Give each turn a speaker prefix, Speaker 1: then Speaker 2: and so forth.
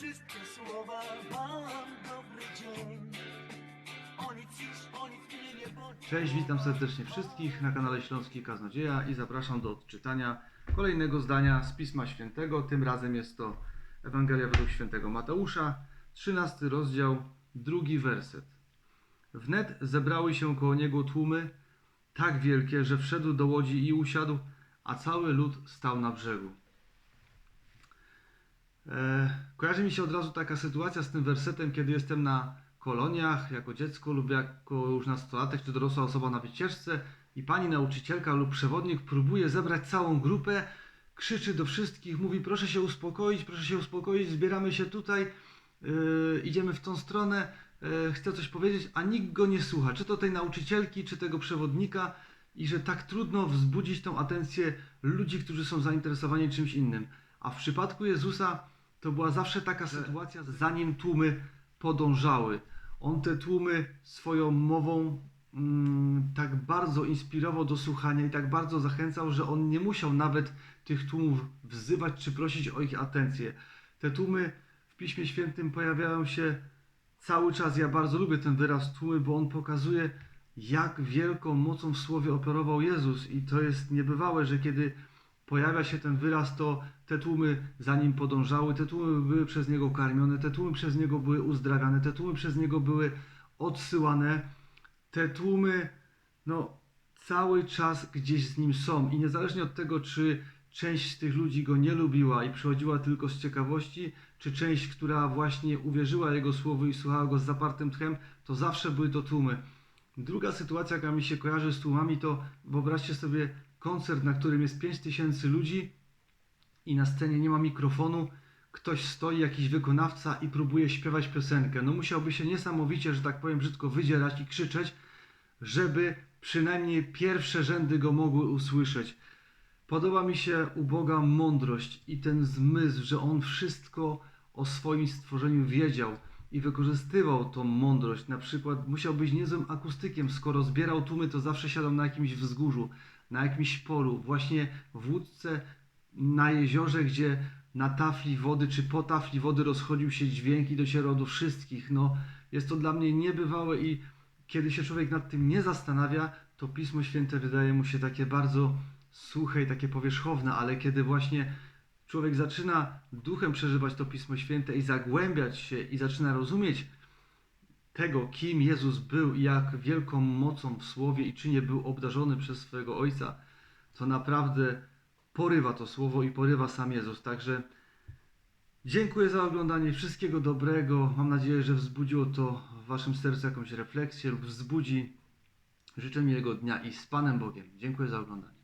Speaker 1: wszystkie słowa mam dobry dzień. O nic już, o nic mnie nie bądź.
Speaker 2: Cześć, witam serdecznie wszystkich na kanale Śląski Kaznodzieja i zapraszam do odczytania kolejnego zdania z Pisma Świętego. Tym razem jest to Ewangelia według świętego Mateusza, 13 rozdział, drugi werset. Wnet zebrały się koło niego tłumy tak wielkie, że wszedł do łodzi i usiadł, a cały lud stał na brzegu. Kojarzy mi się od razu taka sytuacja z tym wersetem, kiedy jestem na koloniach jako dziecko lub jako już nastolatek czy dorosła osoba na wycieczce i pani nauczycielka lub przewodnik próbuje zebrać całą grupę, krzyczy do wszystkich, mówi proszę się uspokoić, proszę się uspokoić, zbieramy się tutaj, yy, idziemy w tą stronę, yy, chcę coś powiedzieć, a nikt go nie słucha, czy to tej nauczycielki, czy tego przewodnika i że tak trudno wzbudzić tą atencję ludzi, którzy są zainteresowani czymś innym. A w przypadku Jezusa to była zawsze taka sytuacja, zanim tłumy podążały. On te tłumy swoją mową mm, tak bardzo inspirował do słuchania i tak bardzo zachęcał, że on nie musiał nawet tych tłumów wzywać czy prosić o ich atencję. Te tłumy w Piśmie Świętym pojawiają się cały czas. Ja bardzo lubię ten wyraz tłumy, bo on pokazuje, jak wielką mocą w słowie operował Jezus. I to jest niebywałe, że kiedy pojawia się ten wyraz, to te tłumy za nim podążały, te tłumy były przez niego karmione, te tłumy przez niego były uzdrawiane, te tłumy przez niego były odsyłane. Te tłumy, no, cały czas gdzieś z nim są. I niezależnie od tego, czy część z tych ludzi go nie lubiła i przychodziła tylko z ciekawości, czy część, która właśnie uwierzyła jego słowu i słuchała go z zapartym tchem, to zawsze były to tłumy. Druga sytuacja, jaka mi się kojarzy z tłumami, to wyobraźcie sobie koncert, na którym jest 5000 ludzi i na scenie nie ma mikrofonu, ktoś stoi, jakiś wykonawca i próbuje śpiewać piosenkę. No musiałby się niesamowicie, że tak powiem brzydko, wydzierać i krzyczeć, żeby przynajmniej pierwsze rzędy go mogły usłyszeć. Podoba mi się u Boga mądrość i ten zmysł, że On wszystko o swoim stworzeniu wiedział i wykorzystywał tą mądrość. Na przykład musiał być niezłym akustykiem, skoro zbierał tłumy, to zawsze siadał na jakimś wzgórzu, na jakimś polu, właśnie w łódce na jeziorze, gdzie na tafli wody czy po tafli wody rozchodził się dźwięk i docierał do wszystkich. No, jest to dla mnie niebywałe i kiedy się człowiek nad tym nie zastanawia, to Pismo Święte wydaje mu się takie bardzo suche i takie powierzchowne, ale kiedy właśnie człowiek zaczyna duchem przeżywać to Pismo Święte i zagłębiać się i zaczyna rozumieć tego, kim Jezus był i jak wielką mocą w słowie i czynie był obdarzony przez swojego Ojca, to naprawdę porywa to słowo i porywa sam Jezus. Także dziękuję za oglądanie. Wszystkiego dobrego. Mam nadzieję, że wzbudziło to w Waszym sercu jakąś refleksję lub wzbudzi. Życzę miłego dnia i z Panem Bogiem. Dziękuję za oglądanie.